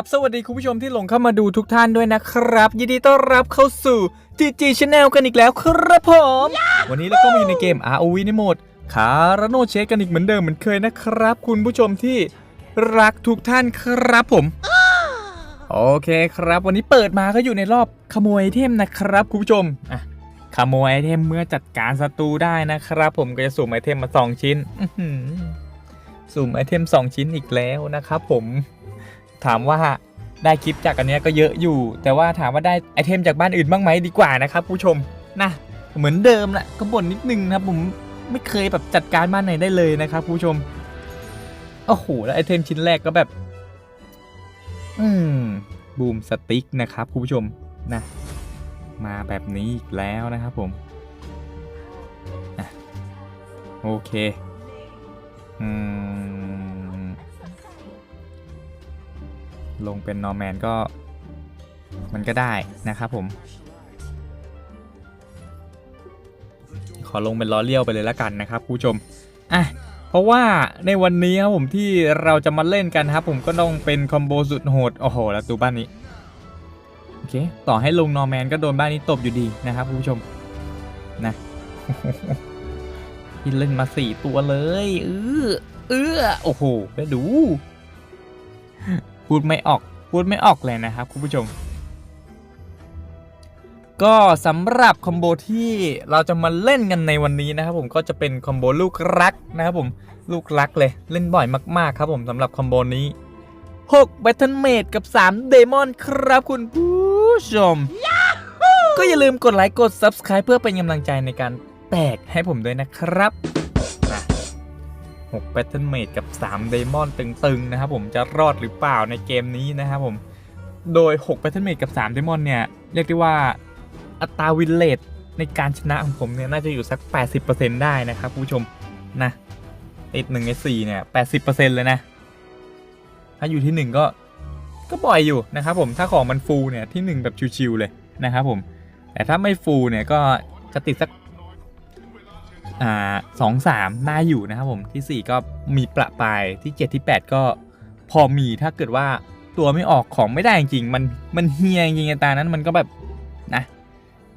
บสวัสดีคุณผู้ชมที่หลงเข้ามาดูทุกท่านด้วยนะครับ ยินดีต้อนรับเข้าสู่ GG Channel กันอีกแล้วครับผม วันนี้เราก็มาอยู่ในเกม ROV ในโหมดคาร์โนเชคกันอีกเหมือนเดิมเหมือนเคยนะครับ คุณผู้ชมที่รักทุกท่านครับผม โอเคครับ วันนี้เปิดมาก็อยู่ในรอบขโมยไอเทมนะครับคุณผู้ชมอะขโมยไอเทมเมื่อจัดการศัตรูได้นะครับ ผมก็จะสุ่มไอเทมมาสองชิ้น อื้อหือสุ่มไอเทมสองชิ้นอีกแล้วนะครับผม ถามว่าได้คลิปจากอันเนี้ยก็เยอะอยู่ แต่ว่าถามว่าได้ไอเทมจากบ้านอื่นบ้างไหมดีกว่านะครับผู้ชมนะเหมือนเดิมแหละก็บ่นนิดนึงนะครับผมไม่เคยแบบจัดการบ้านไหนได้เลยนะครับผู้ชมโอ้โหแล้วไอเทมชิ้นแรกก็แบบ อืมบูมสติ๊กนะครับคุณผู้ชมนะมาแบบนี้อีกแล้วนะครับผมอะโอเค อืม ลงเป็นนอร์แมนก็มันก็ได้นะครับผม ขอลงเป็นล้อเลี้ยวไปเลยละกันนะครับผู้ชมอะเพราะว่าในวันนี้ครับผมที่เราจะมาเล่นกันครับผมก็ต้องเป็นคอมโบสุดโหดโอ้โหแล้วตัวบ้านนี้โอเคต่อให้ลงนอร์แมนก็โดนบ้านนี้ตบอยู่ดีนะครับผู้ชมนะที่เล่นมาสี่ตัวเลยเออเออโอ้โหแล้วดู พูดไม่ออกพูดไม่ออกเลยนะครับคุณผู้ชม ก็สำหรับคอมโบที่เราจะมาเล่นกันในวันนี้นะครับผมก็จะเป็นคอมโบลูกรักนะครับผมลูกรักเลยเล่นบ่อยมากๆครับผมสำหรับคอมโบนี้6 Battle Mate กับ 3 Demon ครับคุณผู้ชม ก็อย่าลืมกดไลค์กด Subscribe เพื่อเป็นกำลังใจในการแตกให้ผมด้วยนะครับ 6 Battle Mate กับ 3 Demon ตึงๆนะครับผมจะรอดหรือเปล่าในเกมนี้นะครับผมโดย 6 Battle Mate กับ 3 Demon เนี่ย เรียกได้ว่าอัตราวินเลทในการชนะของผมเนี่ย น่าจะอยู่สัก 80%ได้นะครับผู้ชมนะติดหนึ่งในสี่เนี่ย 80%เลยนะ ถ้าอยู่ที่หนึ่งก็ก็บ่อยอยู่นะครับผมถ้าของมันฟูลเนี่ยที่หนึ่งแบบชิวๆเลยนะครับผมแต่ถ้าไม่ฟูลเนี่ยก็จะติดสัก อ่าสองสามน่าอยู่นะครับผมที่สี่ก็มีประปายที่เจ็ดที่แปดก็พอมีถ้าเกิดว่าตัวไม่ออกของไม่ได้จริงมันมันเฮียจริงตานั้นมันก็แบบนะ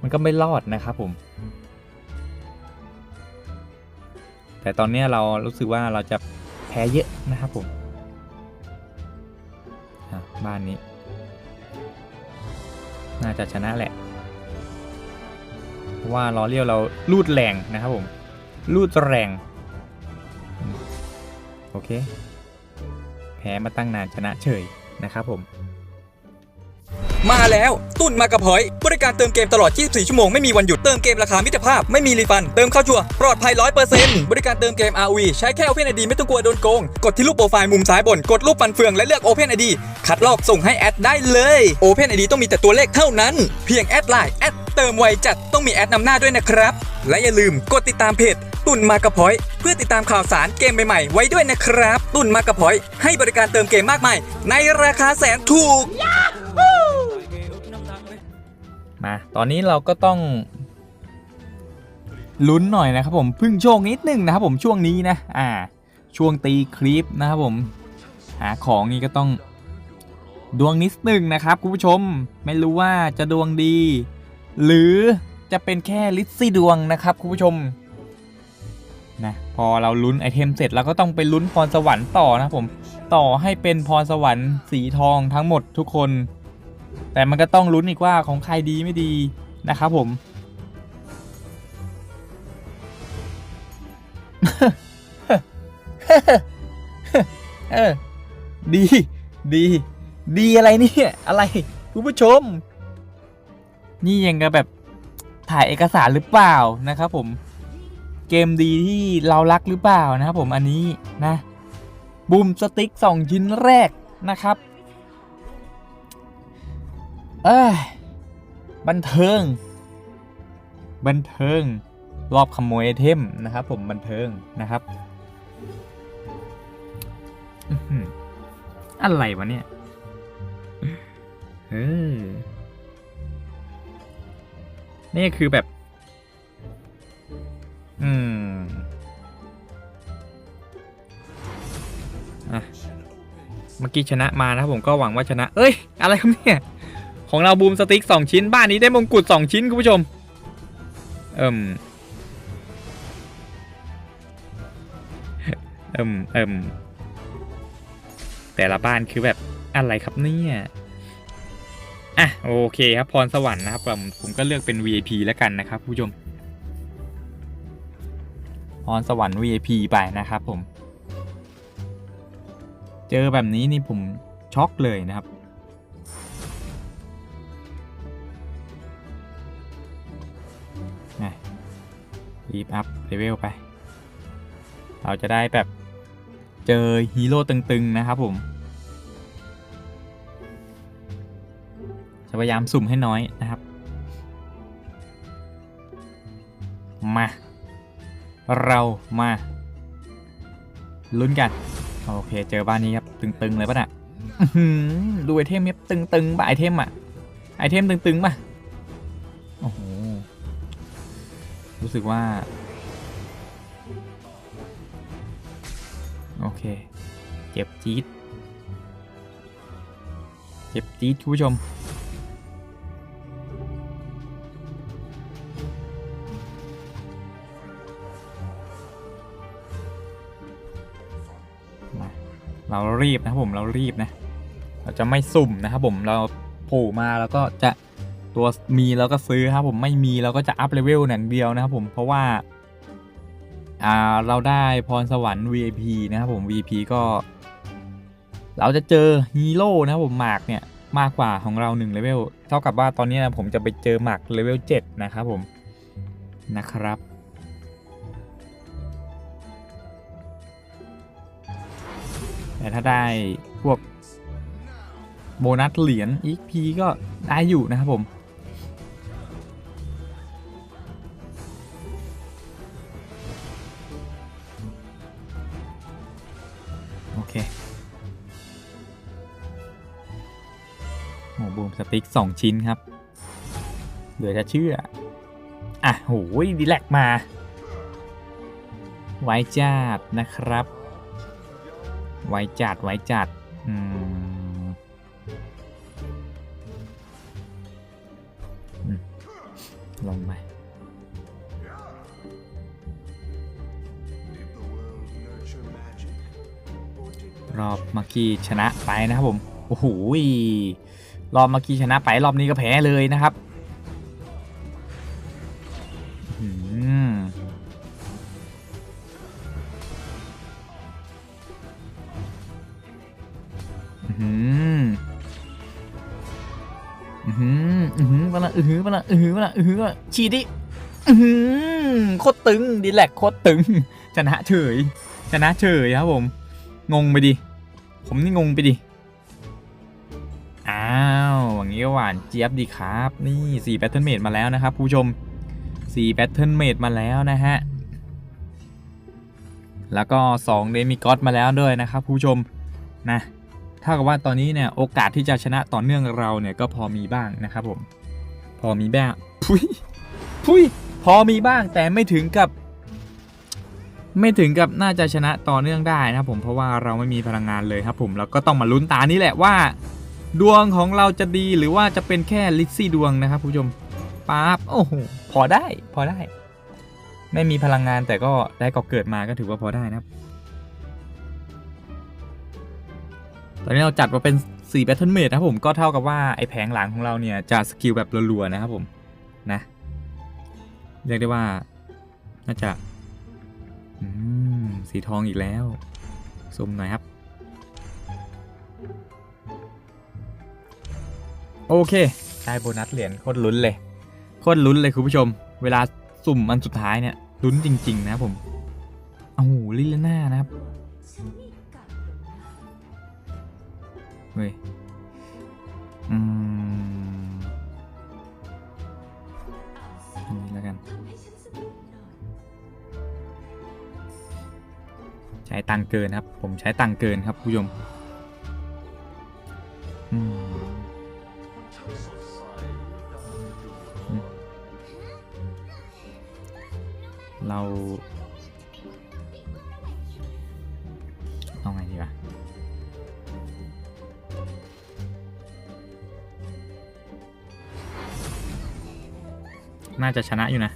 มันก็ไม่รอดนะครับผม แต่ตอนนี้เรารู้สึกว่าเราจะแพ้เยอะนะครับผมบ้านนี้ น่าจะชนะแหละ เพราะว่าล้อเลี้ยวเราลูดแรงนะครับผม ลูดแรง โอเค แพ้มาตั้งนานชนะเฉยนะครับผม มาแล้วตุ่นมากระพอย บริการเติมเกมตลอด 24 ชั่วโมง ไม่มีวันหยุด เติมเกมราคามิตรภาพ ไม่มีรีฟัน เติมเข้าชัวปลอดภัย 100%บริการเติมเกม ROV ใช้แค่ Open ID ไม่ต้องกลัวโดนโกง กดที่รูปโปรไฟล์มุมซ้ายบน กดรูปฟันเฟืองและเลือก Open ID คัดลอกส่งให้แอดได้เลย Open ID ต้องมีแต่ตัวเลขเท่านั้น เพียงแอดไลน์แอดเติมไวจัดต้องมีแอดนำหน้าด้วยนะครับ และอย่าลืมกดติดตามเพจ ตุนมากระพอย เพื่อติดตามข่าวสารเกมใหม่ๆไว้ด้วยนะครับ ตุนมากระพอย ให้บริการเติมเกมมากมาย ในราคาแสนถูก มา ตอนนี้เราก็ต้องลุ้นหน่อยนะครับผมพึ่งโชคนิดนึงนะครับผมช่วงนี้นะ อ่า ช่วงตีคลิปนะครับผม หาของนี่ก็ต้อง ดวงนิดนึงนะครับคุณผู้ชม ไม่รู้ว่าจะดวงดี หรือจะเป็นแค่ลิซี่ดวงนะครับคุณผู้ชม นะพอเราลุ้นไอเทมเสร็จเราก็ต้องไปลุ้นพรสวรรค์ต่อนะผมต่อให้เป็นพรสวรรค์สีทองทั้งหมดทุกคน แต่มันก็ต้องลุ้นอีกว่าของใครดีไม่ดีนะครับผม เออดี ดี ดีอะไรเนี่ยอะไรคุณผู้ชม นี่ยังกับแบบถ่ายเอกสารหรือเปล่านะครับผม เกมดีที่เรารักหรือเปล่านะครับผมอันนี้นะบูมสติ๊กสองชิ้นแรกนะครับ เอ้ยบันเทิง บันเทิง รอบขโมยไอเทมนะครับผมบันเทิงนะครับอะไรวะเนี่ยเออนี่คือแบบ อืมอะเมื่อกี้ชนะมานะผมก็หวังว่าชนะ เอ้ย อะไรครับเนี่ย ของเราบูมสติ๊กสองชิ้น บ้านนี้ได้มงกุฎสองชิ้นคุณผู้ชม เอิ่มเอิ่มเอิ่มแต่ละบ้านคือแบบอะไรครับเนี่ยอะโอเคครับพรสวรรค์นะครับผมผมก็เลือกเป็น VIP แล้วกันนะครับผู้ชม พรสวรรค์ VIP ไปนะครับผม เจอแบบนี้นี่ผมช็อกเลยนะครับ นะรีบอัพเลเวลไป เราจะได้แบบเจอฮีโร่ตึง ๆ นะครับผมจะพยายามสุ่มให้น้อยนะครับ เรามาลุ้นกัน โอเค เจอบ้านนี้ครับ ตึง ๆ เลยป่ะน่ะดูไอเทมเนี้ยตึงๆป่ะไอเทมอะ ไอเทมตึงๆป่ะ โอ้โห รู้สึกว่า โอเค เจ็บจี๊ด เจ็บจี๊ดคุณผู้ชม เรารีบนะครับผมเรารีบนะ เราจะไม่สุ่มนะครับผมเราโผล่มาแล้วก็จะตัวมีเราก็ซื้อครับผมไม่มีเราก็จะอัพเลเวลหนังเดียวนะครับผมเพราะว่าอ่าเราได้พรสวรรค์ VIP นะครับผม VIP ก็ เราจะเจอฮีโร่นะครับผมหมากเนี่ยมากกว่าของเรา1เลเวลเท่ากับว่าตอนนี้นะผมจะไปเจอหมากเลเวล7นะครับผมนะครับ แต่ถ้าได้พวกโบนัสเหรียญ XP ก็ได้อยู่นะครับผม โอเคโอ้บูมสติ๊กสองชิ้นครับ เหลือจะเชื่อ อะโหยดีแลกมา ไว้จัดนะครับ ไว้จัดไว้จัดอืมอืมลงไปรอบเมื่อกี้ชนะไปนะครับผม โอ้โห รอบเมื่อกี้ชนะไปรอบนี้ก็แพ้เลยนะครับ อือหืออือหือมาละอือหือมาละอือหือมาละอือหือมาละฉีดดิอือหือโคตรตึงดีแลกโคตรตึงชนะเฉยชนะเฉยครับผม งงไปดิ ผมนี่งงไปดิ อ้าวอย่างนี้ก็หวานเจี๊ยบดีครับ นี่4แบทเทิลเมดมาแล้วนะครับผู้ชม4แบทเทิลเมดมาแล้วนะฮะ แล้วก็2เดมิกอสมาแล้วด้วยนะครับผู้ชมนะ เท่ากับว่าตอนนี้เนี่ยโอกาสที่จะชนะต่อเนื่องเราเนี่ยก็พอมีบ้างนะครับผม พอมีบ้างพุยพุยพอมีบ้างแต่ไม่ถึงกับ ไม่ถึงกับน่าจะชนะต่อเนื่องได้นะครับผมเพราะว่าเราไม่มีพลังงานเลยครับผมเราก็ต้องมาลุ้นตานี้แหละว่า ดวงของเราจะดีหรือว่าจะเป็นแค่ลิซซี่ดวงนะครับผู้ชมป๊าบโอ้โหพอได้พอได้ ไม่มีพลังงานแต่ก็ได้ก่อเกิดมาก็ถือว่าพอได้นะครับ ตอนนี้เราจัดมาเป็น4 Battle Mate นะครับผมก็เท่ากับว่าไอ้แผงหลังของเราเนี่ยจะสกิลแบบรัวๆนะครับผมนะเรียกได้ว่าน่าจะสีทองอีกแล้วซูมหน่อยครับ โอเค ได้โบนัสเหรียญโคตรลุ้นเลย โคตรลุ้นเลยคุณผู้ชม เวลาสุ่มอันสุดท้ายเนี่ยลุ้นจริง ๆ นะผมโอ้โหลิลน่านะครับ เฮ้ยอืมอันนี้แล้วกัน ใช้ตังเกินครับ ผมใช้ตังเกินครับผู้ชมอืมเรา น่าจะชนะอยู่นะ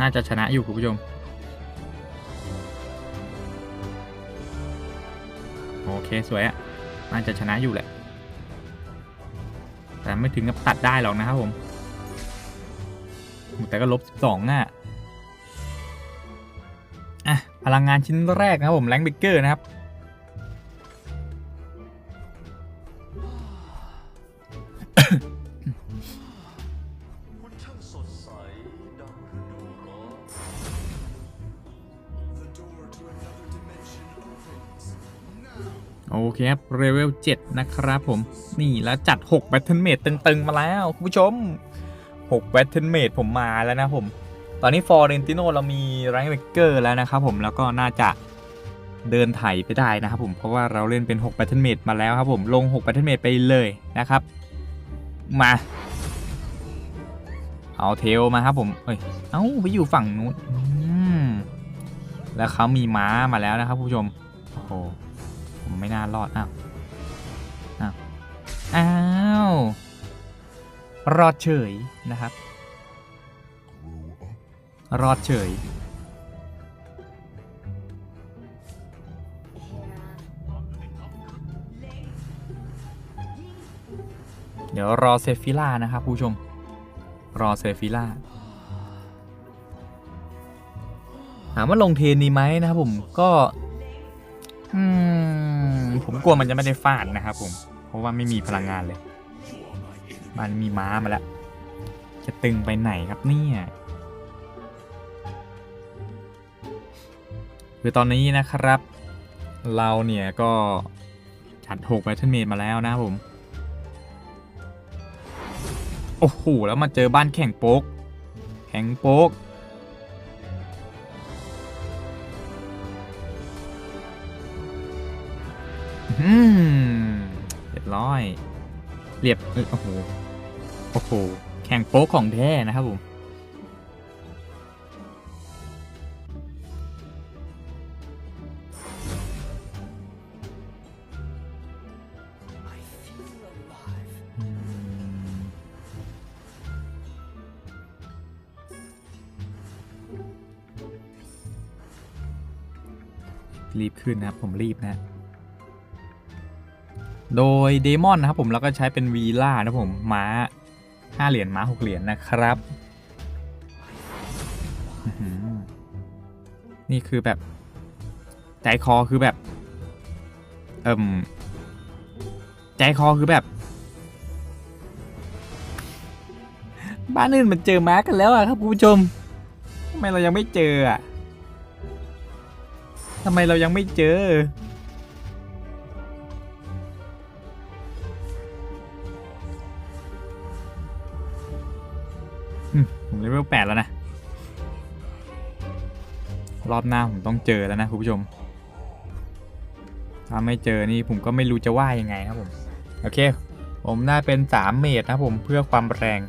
น่าจะชนะอยู่คุณผู้ชม โอเคสวยอะน่าจะชนะอยู่แหละ แต่ไม่ถึงกับตัดได้หรอกนะครับผม แต่ก็ลบ 12อะอะพลังงานชิ้นแรกนะครับผมแรงเบเกอร์นะครับ เรเลเวล7นะครับผม นี่แล้วจัด6แบทเทิลเมดตึง ๆ มาแล้ว คุณผู้ชม6แบทเทิลเมดผมมาแล้วนะผม ตอนนี้ฟอร์เรนติโนเรามีแรงเบเกอร์แล้วนะครับผมแล้วก็น่าจะเดินไถไปได้นะครับผมเพราะว่าเราเล่นเป็น6แบทเทิลเมดมาแล้วครับผมลง6แบทเทิลเมดไปเลยนะครับ มา เอาเทลมาครับผมเอ้ยเอ้าไปอยู่ฝั่งนู้นแล้วเขามีม้ามาแล้วนะครับผู้ชมโอ้โห ผมไม่น่ารอด อ้าว อ้าว อ้าว รอดเฉยนะครับ รอดเฉย เดี๋ยวรอเซฟิล่านะครับผู้ชม รอเซฟิล่าถามว่าลงเทนดีไหมนะครับผมก็ อืมผมกลัวมันจะไม่ได้ฟาดนะครับผม เพราะว่าไม่มีพลังงานเลย มันมีม้ามาแล้ว จะตึงไปไหนครับเนี่ยคือตอนนี้นะครับ เราเนี่ยก็จัด6 Battle Mate มาแล้วนะผม โอ้โห แล้วมาเจอบ้านแข่งโป๊ก แข่งโป๊ก อืมเรียบร้อย เรียบโอ้โหโอ้โหแข่งโป๊กของแท้นะครับผมรีบขึ้นนะครับ ผมรีบนะ โดยเดมอนนะครับผมแล้วก็ใช้เป็นวีล่านะผมม้า5เหรียญม้า6เหรียญนะครับ นี่คือแบบ ใจคอคือแบบ เอิ่มใจคอคือแบบ บ้านอื่นมันเจอม้ากันแล้วอะครับคุณผู้ชมทำไมเรายังไม่เจออะทำไมเรายังไม่เจอ อบหน้าผมต้องเจอแล้วนะคุณผู้ชม ถ้าไม่เจอนี่ผมก็ไม่รู้จะว่ายังไงครับผม โอเค ผมได้เป็น 3 เมตรนะผมเพื่อความแรง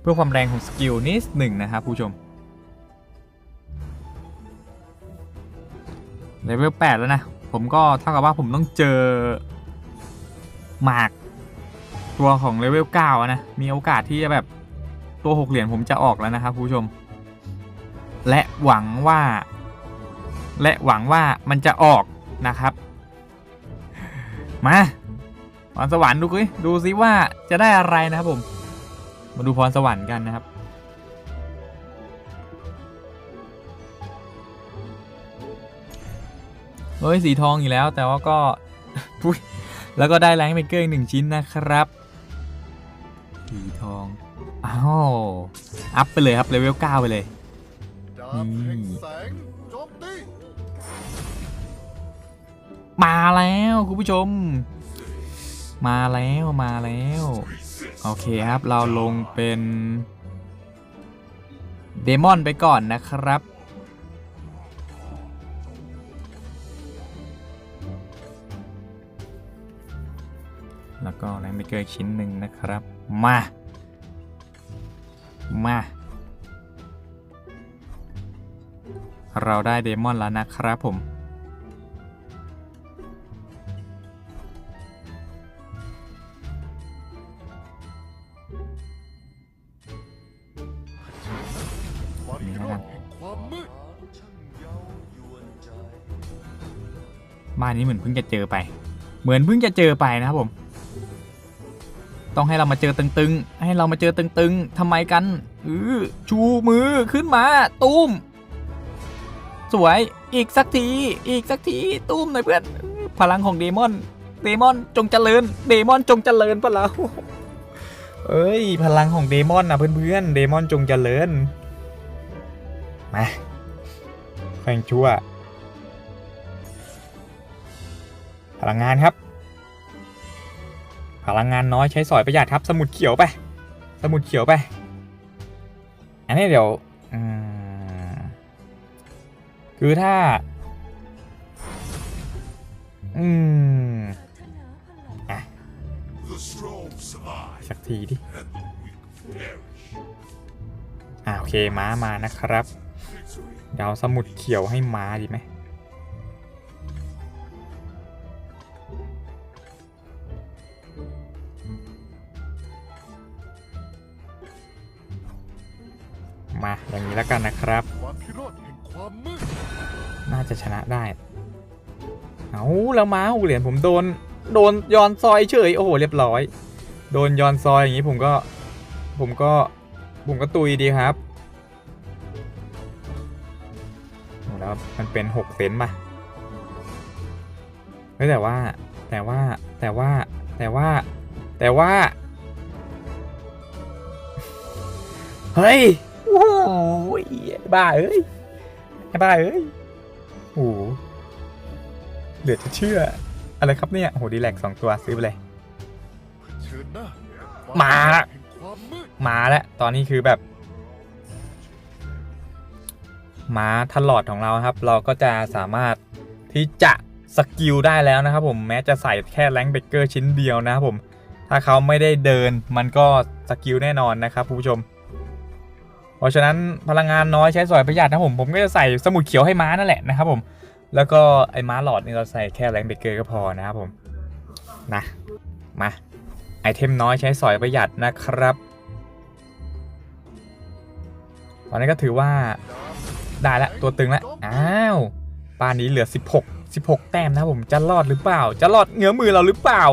เพื่อความแรงของสกิลนิดหนึ่งนะครับผู้ชมเลเวล8แล้วนะ ผมก็เท่ากับว่าผมต้องเจอหมากตัวของเลเวล9นะ มีโอกาสที่จะแบบตัว 6 เหรียญผมจะออกแล้วนะครับผู้ชม และหวังว่า และหวังว่ามันจะออกนะครับ มาพรสวรรค์ดูสิดูซิว่าจะได้อะไรนะครับผม มาดูพรสวรรค์กันนะครับ เฮ้ยสีทองอีกแล้วแต่ว่าก็อุ๊ยแล้วก็ได้แรงเบเกอร์อีกหนึ่งชิ้นนะครับ สีทอง อ้าว อัพไปเลยครับเลเวล9ไปเลยาบแห่งแสงโจมตีมาแล้วคุณผู้ชม มาแล้วมาแล้ว โอเคครับเราลงเป็นเดมอนไปก่อนนะครับ แล้วก็แรงเบเกอร์อีกชิ้นหนึ่งนะครับ มา มา เราได้เดมอนแล้วนะครับผมความมืดช่างเย้ายวนบ้านนี้เหมือนเพิ่งจะเจอไป เหมือนเพิ่งจะเจอไปนะครับผม ต้องให้เรามาเจอตึงๆ ให้เรามาเจอตึงๆทำไมกัน อือชูมือขึ้นมา ตุ้ม สวยอีกสักที อีกสักทีตุ้มหน่อยเพื่อน พลังของเดมอน เดมอนจงเจริญ เดมอนจงเจริญปะเราเอ้ย พลังของเดมอนนะเพื่อนๆเดมอนจงเจริญมาแข่งชั่ว พลังงานครับ พลังงานน้อยใช้สอยประหยัดครับ สมุดเขียวไป สมุดเขียวไป อันนี้เดี๋ยวอืม คือถ้า อืมอะสักทีดิ อ่าโอเค ม้ามานะครับเดี๋ยวเอาสมุดเขียวให้ม้าดีไหมมาอย่างนี้แล้วกันนะครับ น่าจะชนะได้ เอาแล้วม้าหกเหรียญผมโดน โดนย้อนซอยเฉย โอ้โห เรียบร้อย โดนย้อนซอยอย่างนี้ผมก็ ผมก็ ผมก็ตุยดีครับ แล้วมันเป็นหกเซนต์ป่ะเฮ้ยแต่ว่า แต่ว่า แต่ว่า แต่ว่า แต่ว่า เฮ้ย โอ้โหบ้าเอ้ย บ้าเอ้ยโอ้โหเหลือจะเชื่อ อะไรครับเนี่ยโหดีแลกสองตัวซื้อไปเลยม้ามาแห่งความาแล้วตอนนี้คือแบบม้าทันหลอดของเราครับ เราก็จะสามารถที่จะสกิลได้แล้วนะครับผมแม้จะใส่แค่แรงเบเกอร์ชิ้นเดียวนะครับผม ถ้าเขาไม่ได้เดินมันก็สกิลแน่นอนนะครับผู้ชม เพราะฉะนั้นพลังงานน้อยใช้สอยประหยัดนะผมผมก็จะใส่สมุดเขียวให้ม้านั่นแหละนะครับผมแล้วก็ไอ้ม้าหลอดนี่เราใส่แค่แรงเบเกอร์ก็พอนะครับผมนะมาไอเทมน้อยใช้สอยประหยัดนะครับตอนนี้ก็ถือว่าได้ล้วตัวตึงล้วอ้าวป่านนี้เหลือ 16 16 แต้มนะผมจะรอดหรือเปล่า จะรอดเหงือมือเราหรือเปล่า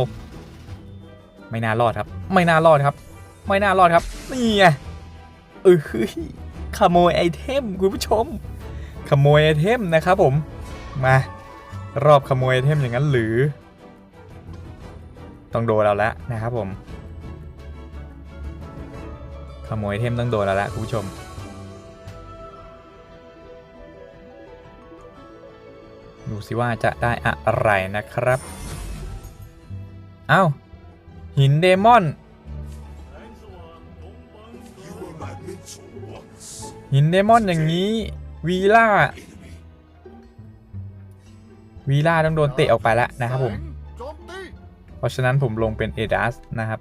ไม่น่ารอดครับ ไม่น่ารอดครับ ไม่น่ารอดครับนี่ไง เออขโมยไอเทมคุณผู้ชม ขโมยไอเทมนะครับผม มารอบขโมยไอเทมอย่างนั้นหรือ ต้องโดนเราแล้วนะครับผม ขโมยไอเทมต้องโดนเราแล้วคุณผู้ชมดูสิว่าจะได้อะไรนะครับ เอ้า หินเดมอน หินเดมอนอย่างนี้วีล่าวีล่าต้องโดนเตะออกไปแล้วนะครับผม เพราะฉะนั้นผมลงเป็นเอดัสนะครับ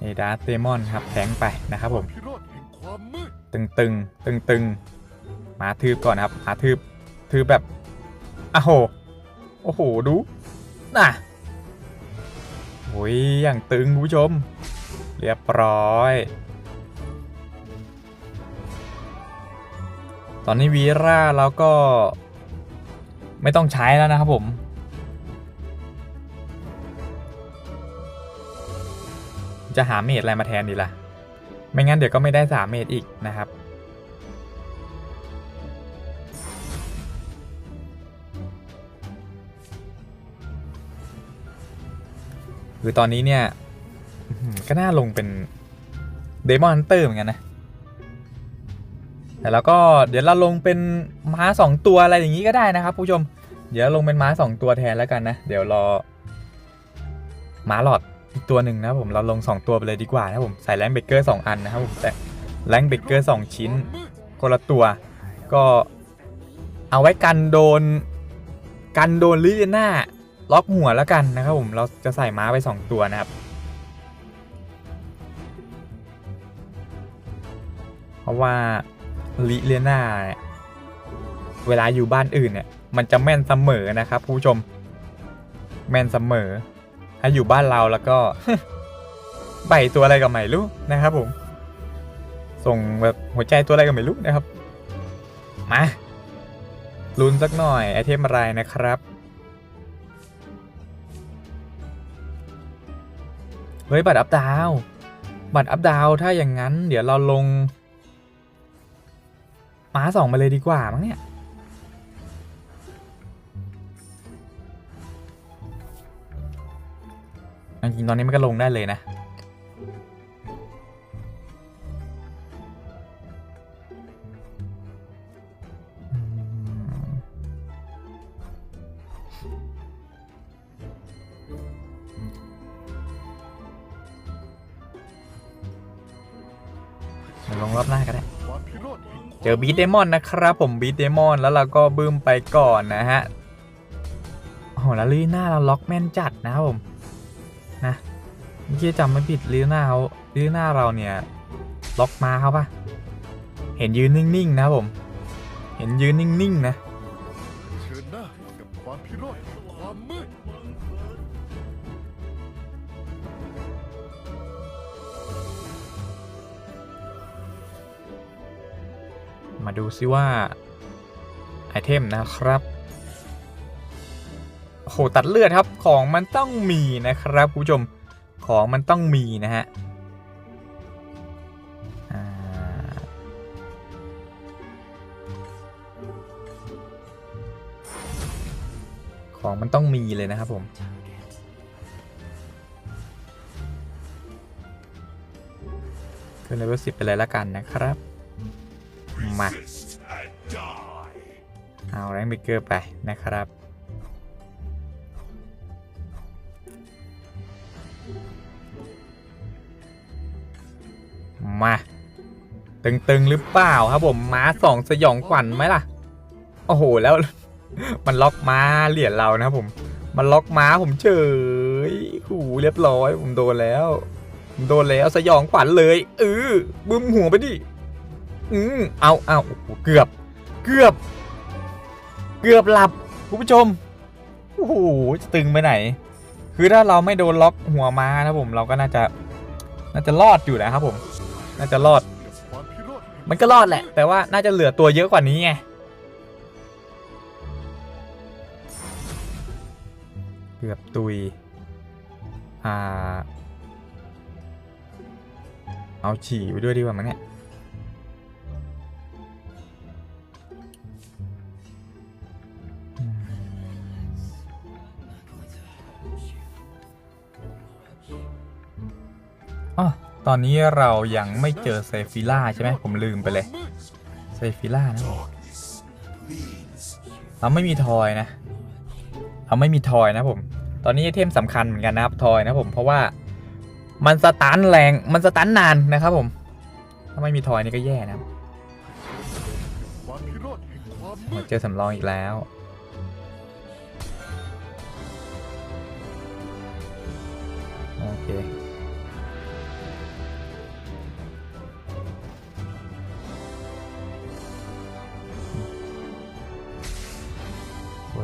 เอดัสเดมอนครับแทงไปนะครับผม ตึงตึงตึงตึงมาทืบก่อนครับมาทืบทืบแบบอ้าโหโอ้โห ดู น่ะ โอ้ยอย่างตึงคุณผู้ชม เรียบร้อย ตอนนี้วีร่าเราก็ ไม่ต้องใช้แล้วนะครับผมจะหาเมดอะไรมาแทนดีล่ะ ไม่งั้นเดี๋ยวก็ไม่ได้สามเมตรอีกนะครับ คือตอนนี้เนี่ยก็น่าลงเป็นเดมอนฮันเตอร์เหมือนกันนะแต่แล้วก็เดี๋ยวเราลงเป็นม้าสองตัวอะไรอย่างนี้ก็ได้นะครับผู้ชม เดี๋ยวลงเป็นม้าสองตัวแทนแล้วกันนะ เดี๋ยวรอม้าหลอดอีกตัวหนึ่งนะผมเราลง 2 ตัวไปเลยดีกว่านะผมใส่แรงเบเกอร์2อันนะครับผมแต่แรงเบเกอร์2ชิ้นคนละตัว ก็เอาไว้กันโดนกันโดนลิเลียน่า ล็อกหัวแล้วกันนะครับผมเราจะใส่ม้าไป 2 ตัวนะครับ เพราะว่าลิเลียนาเนี่ยเวลาอยู่บ้านอื่นเนี่ยมันจะแม่นเสมอนะครับผู้ชม แม่นเสมอ ถ้าอยู่บ้านเราแล้วก็ไปตัวอะไรก็ไม่รู้นะครับผม ส่งแบบหัวใจตัวอะไรก็ไม่รู้นะครับ มาลุ้นสักหน่อยไอเทมอะไรนะครับ เฮ้ยบัตรอัพดาวบัตรอัพดาวถ้าอย่างนั้น เดี๋ยวเราลงม้าสองไปเลยดีกว่ามั้งเนี่ยจริงตอนนี้มันก็ลงได้เลยนะ อบีทเดมอนนะครับผมบีทเดมอนแล้วเราก็บึ้มไปก่อนนะฮะโอ้โหแล้วลีน่าเราล็อกแม่นจัดนะครับผมนะเมื่อกี้จำไม่ผิดลีน่าเขาลีน่าเราเนี่ยล็อกมาเขาปะเห็นยืนนิ่งๆนะครับผม เห็นยืนนิ่งๆนะ ดูซิว่าไอเทมนะครับโหตัดเลือดครับของมันต้องมีนะครับคุณผู้ชมของมันต้องมีนะฮะของมันต้องมีเลยนะครับผมขึ้นเลเวลสิบไปเลยละกันนะครับ มา เอาแรงเบเกอร์ไปนะครับ มา ตึง ๆ หรือเปล่าครับผม ม้าสองสยองขวัญไหมล่ะ โอ้โห แล้ว มันล็อกม้าเหรียญเรานะครับผม มันล็อกม้าผมเฉยหูเรียบร้อย ผมโดนแล้ว โดนแล้วสยองขวัญเลยเออบึ้มหัวไปดิ อืมเอาเอาเกือบ เกือบ เกือบหลับคุณผู้ชม โอ้โหจะตึงไปไหน คือถ้าเราไม่โดนล็อกหัวม้านะผมเราก็น่าจะ น่าจะรอดอยู่นะครับผม น่าจะรอด มันก็รอดแหละ แต่ว่าน่าจะเหลือตัวเยอะกว่านี้ไงเกือบตุย อ่า เอาฉี่ไปด้วยดีกว่ามั้งเนี่ย ตอนนี้เรายังไม่เจอเซฟิล่าใช่ไหมผมลืมไปเลยเซฟิล่านะเราไม่มีทอยนะเราไม่มีทอยนะผม ตอนนี้เทมสำคัญเหมือนกันนะครับทอยนะผมเพราะว่ามันสตันแรงมันสตันนานนะครับผม ถ้าไม่มีทอยนี่ก็แย่นะมาเจอสำรองอีกแล้วโอเค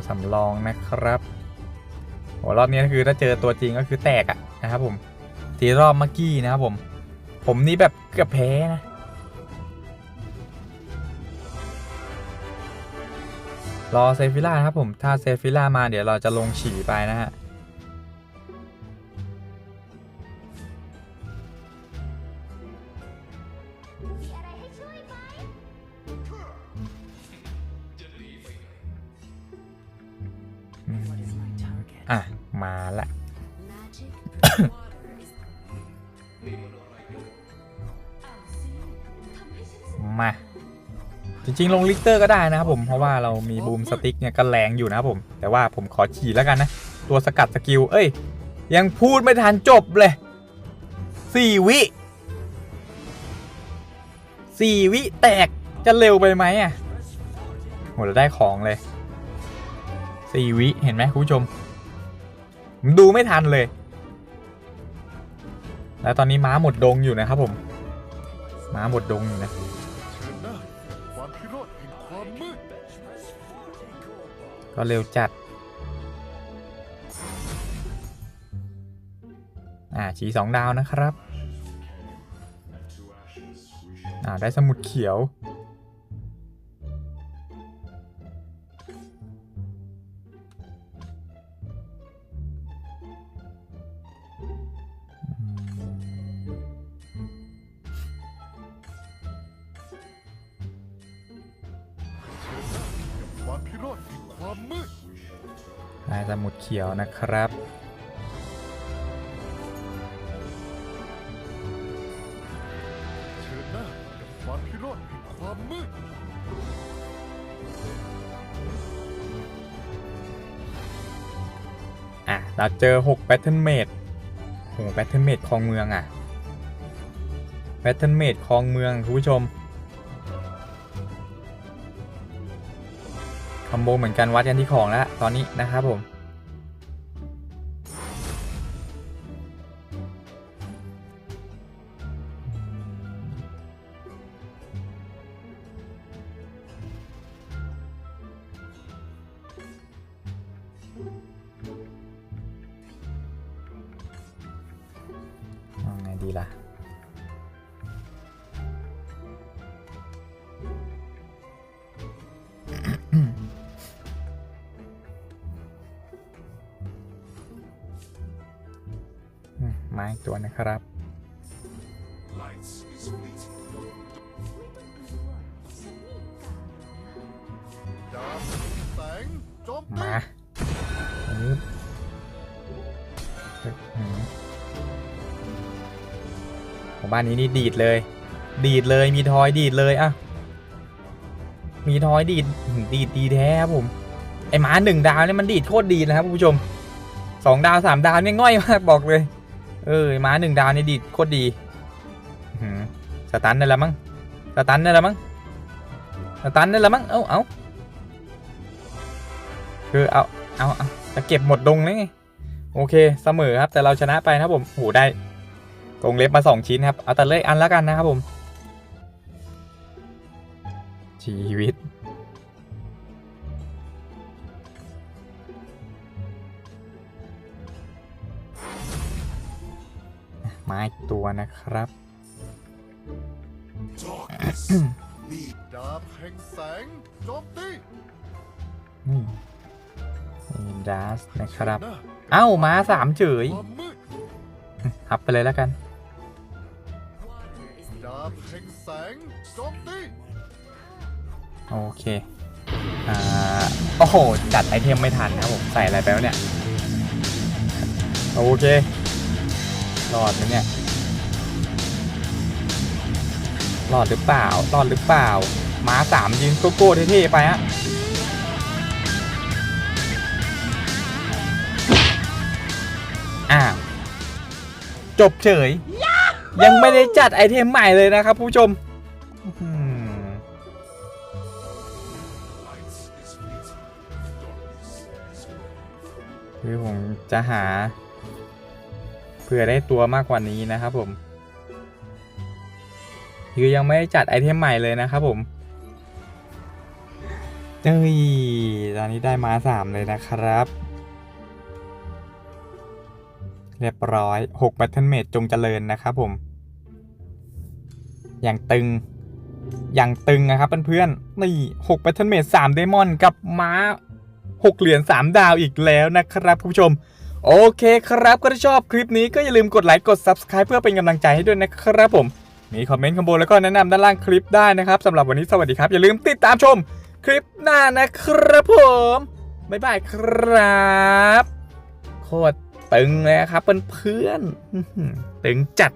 สำรองนะครับโหรอบนี้คือถ้าเจอตัวจริงก็คือแตกอะนะครับผมทีรอบเมื่อกี้นะครับผม ผมนี่แบบเกือบแพ้นะรอเซฟิล่าครับผม ถ้าเซฟิล่ามาเดี๋ยวเราจะลงฉี่ไปนะฮะ ริงๆ ลงลิกเตอร์ก็ได้นะครับผมเพราะว่าเรามีบูมสติ๊กเนี่ยก็แรงอยู่นะครับผม แต่ว่าผมขอฉี่แล้วกันนะ ตัวสกัดสกิล เอ้ย ยังพูดไม่ทันจบเลยสี่วิสี่วิแตกจะเร็วไปไหมอะโหเราได้ของเลยสี่วิเห็นไหมคุณผู้ชมผมดูไม่ทันเลย แล้วตอนนี้ม้าหมดดงอยู่นะครับผม ม้าหมดดงอยู่นะ ก็เร็วจัด อ่าฉีสองดาวนะครับ อ่า ได้สมุดเขียว ขียวนะครับ เชิญหน้ากับความพิโรธแห่งความมืด อะ เราเจอ6 Battle Mate โห Battle Mate คลองเมืองอะ Battle Mate คลองเมืองคุณผู้ชมคอมโบเหมือนกันวัดกันที่ของแล้วตอนนี้นะครับผม มาปึ๊บของบ้านนี้นี่ดีดเลย ดีดเลยมีทอยดีดเลยอะมีทอยดีดดีดดีแท้ครับผมไอหมาหนึ่งดาวเนี่ยมันดีดโคตรดีนะครับผู้ชมสองดาวสามดาวเนี่ยง่อยมากบอกเลย เออไอ้หมาหนึ่งดาวเนี่ยดีดโคตรดี ตันได้แล้วมั้งสตันได้แล้วมั้งสตันได้แล้วมั้ง เอ้าเอ้าคือเอาเอาเอาจะเก็บหมดดงเลยโอเคเสมอครับแต่เราชนะไปนะผมโหได้กรงเล็บมาสองชิ้นครับ เอาแต่เลยอันล้วกันนะครับผม ชีวิต มาอีกตัวนะครับ ดาบแห่งแสงโจมตีนี่นี่ดัสนะครับเชิญหน้าเอ้ามาสามเฉยความมืดอัพไปเลยแล้วกัน ดาบแห่งแสงโจมตีโอเค อ่า โอ้โห จัดไอเทมไม่ทันนะครับผม ใส่อะไรไปแล้วเนี่ย โอเค รอดไหมเนี่ย รอดหรือเปล่ารอดหรือเปล่าม้าสามยืนโกโก้เท่ๆไปฮะอ้าจบเฉย ยังไม่ได้จัดไอเทมใหม่เลยนะครับผู้ชมคือผมจะหาเผื่อได้ตัวมากกว่านี้นะครับผม คือยังไม่ได้จัดไอเทมใหม่เลยนะครับผมเอ้ยตอนนี้ได้มาสามเลยนะครับ เรียบร้อย6 Battle Mate จงเจริญนะครับผม อย่างตึง อย่างตึงนะครับเพื่อนๆนี่6 Battle Mate 3เดมอนกับม้า6เหรียญ3ดาวอีกแล้วนะครับคุณผู้ชมโอเคครับก็ถ้าชอบคลิปนี้ก็อย่าลืมกดไลค์กด Subscribe เพื่อเป็นกำลังใจให้ด้วยนะครับผม มีคอมเมนต์ข้างบนแล้วก็แนะนำด้านล่างคลิปได้นะครับสำหรับวันนี้สวัสดีครับ อย่าลืมติดตามชมคลิปหน้านะครับผม บ๊ายบายครับ โคตรตึงเลยครับเพื่อนๆอื้อหือตึงจัด